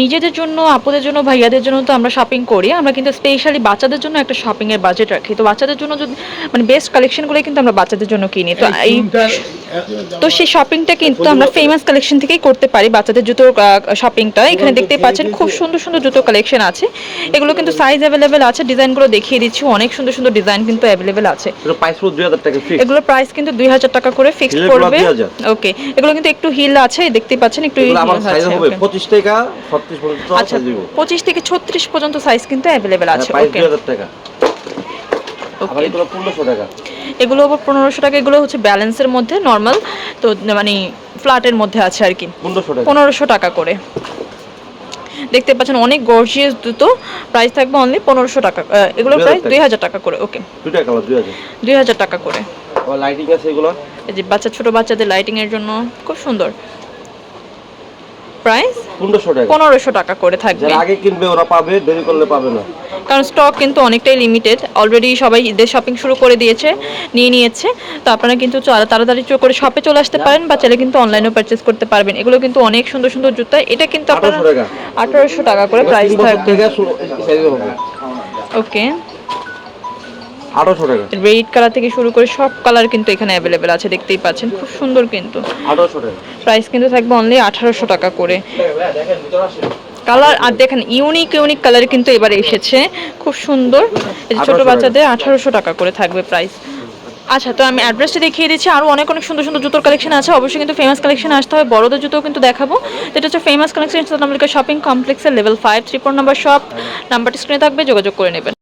নিজেদের জন্য আপুদের জন্য ভাইয়াদের জন্য তো আমরা শপিং করি। আমরা কিন্তু স্পেশালি বাচ্চাদের জন্য একটা শপিং এর বাজেট রাখি। তো বাচ্চাদের জন্য যদি মানে বেস্ট কালেকশনগুলো কিন্তু আমরা বাচ্চাদের জন্য কিনি। তো এই তো সেই শপিংটা কিন্তু আমরা ফেমাস কালেকশন থেকেই করতে পারি বাচ্চাদের জুতোর শপিংটা এখানে দেখতে পাচ্ছেন খুব সুন্দর সুন্দর জুতো কালেকশন আছে। এগুলো কিন্তু সাইজ অ্যাভেলেবেল আছে ডিজাইনগুলো দেখিয়ে দিচ্ছি অনেক সুন্দর সুন্দর ডিজাইন কিন্তু অ্যাভেলেবেল আছে। এটা প্রাইস পুরো দুই হাজার টাকা ফিক্স এগুলোর প্রাইস কিন্তু দুই হাজার টাকা করে ফিক্সড করবে ওকে এগুলো কিন্তু একটু হিল আছে দেখতে পাচ্ছেন একটু এগুলো। পঁচিশ টাকা আচ্ছা পঁচিশ থেকে ছত্রিশ পর্যন্ত সাইজ কিন্তু অ্যাভেলেবেল আছে ওকে টাকা। ওকে এগুলো আবার পনেরোশো টাকা এগুলো হচ্ছে ব্যালেন্সের মধ্যে নর্মাল তো মানে ফ্ল্যাটের মধ্যে আছে আর কি। পনেরোশো টাকা। করে। দেখতে পাচ্ছেন অনেক গর্জিয়াস জুতো প্রাইস থাকবে অনলি পনেরোশো টাকা আহ, এগুলো 2000 প্রাইস দুই হাজার টাকা করে ওকে দুই হাজার। টাকা করে। লাইটিং আছে এগুলো? এই যে বাচ্চা ছোট বাচ্চাদের লাইটিং এর জন্য খুব সুন্দর। প্রাইস? পনেরোশো টাকা। পনেরোশো টাকা করে থাকবে। যারা আগে কিনবে ওরা পাবে দেরি করলে পাবে না। কারণ স্টক কিন্তু অনেকটাই লিমিটেড অলরেডি সবাই ঈদের শপিং শুরু করে দিয়েছে নিয়ে নিয়েছে। তো আপনারা কিন্তু তাড়াতাড়ি করে শপে চলে আসতে পারেন বা চাইলে কিন্তু অনলাইনেও পারচেস করতে পারবেন। এগুলো কিন্তু অনেক সুন্দর সুন্দর জুতা। এটা কিন্তু আপনারা 1800 টাকা। আঠারোশো টাকা করে প্রাইস থাকবে। ওকে আঠারোশো টাকা। রেড কালার থেকে শুরু করে সব কালার কিন্তু এখানে অ্যাভেলেবেল আছে দেখতেই পাচ্ছেন। খুব সুন্দর কিন্তু। আঠারোশো টাকা। প্রাইস কিন্তু থাকবে অনলি আঠারোশো টাকা করে। কালার আর দেখেন ইউনিক ইউনিক কালার কিন্তু এবারে এসেছে। খুব সুন্দর। এই ছোট বাচ্চাদের আঠারোশো টাকা করে থাকবে প্রাইস আচ্ছা তো আমি অ্যাড্রেসটা দেখিয়ে দিচ্ছি। আরও অনেক অনেক সুন্দর সুন্দর জুতোর কালেকশন আছে। অবশ্যই কিন্তু ফেমাস কালেকশন আসতে হবে। বড়দের জুতো কিন্তু দেখাবো। যেটা হচ্ছে ফেমাস কালেকশন আমাদের শপিং কমপ্লেক্সের লেভেল ফাইভ ত্রিপুর নাম্বার শপ নাম্বারটি স্ক্রিনে থাকবে যোগাযোগ করে নেবেন।